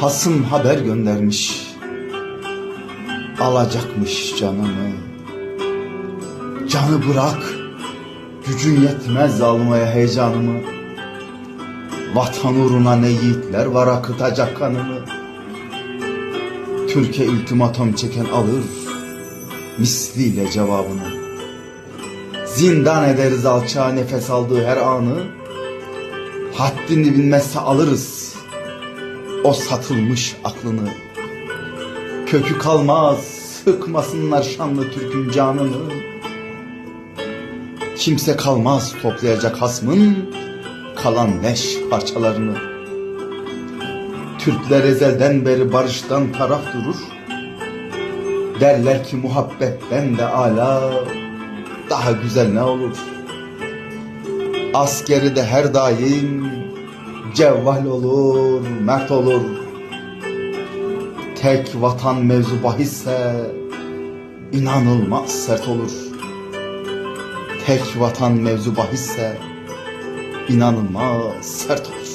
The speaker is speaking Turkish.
Hasım haber göndermiş. Alacakmış canımı. Canı bırak. Gücün yetmez almaya heyecanımı. Vatan uğruna ne yiğitler var akıtacak kanımı. Türkiye ultimatom çeken alır misliyle cevabını. Zindan ederiz alçağa nefes aldığı her anı. Haddini bilmezse alırız o satılmış aklını. Kökü kalmaz sıkmasınlar şanlı Türk'ün canını. Kimse kalmaz toplayacak hasmın kalan leş parçalarını. Türkler ezelden beri barıştan taraf durur. Derler ki muhabbetten de ala daha güzel ne olur. Askeri de her daim cevval olur, mert olur. Tek vatan mevzu bahisse inanılmaz sert olur. Tek vatan mevzu bahisse inanılmaz sert olur.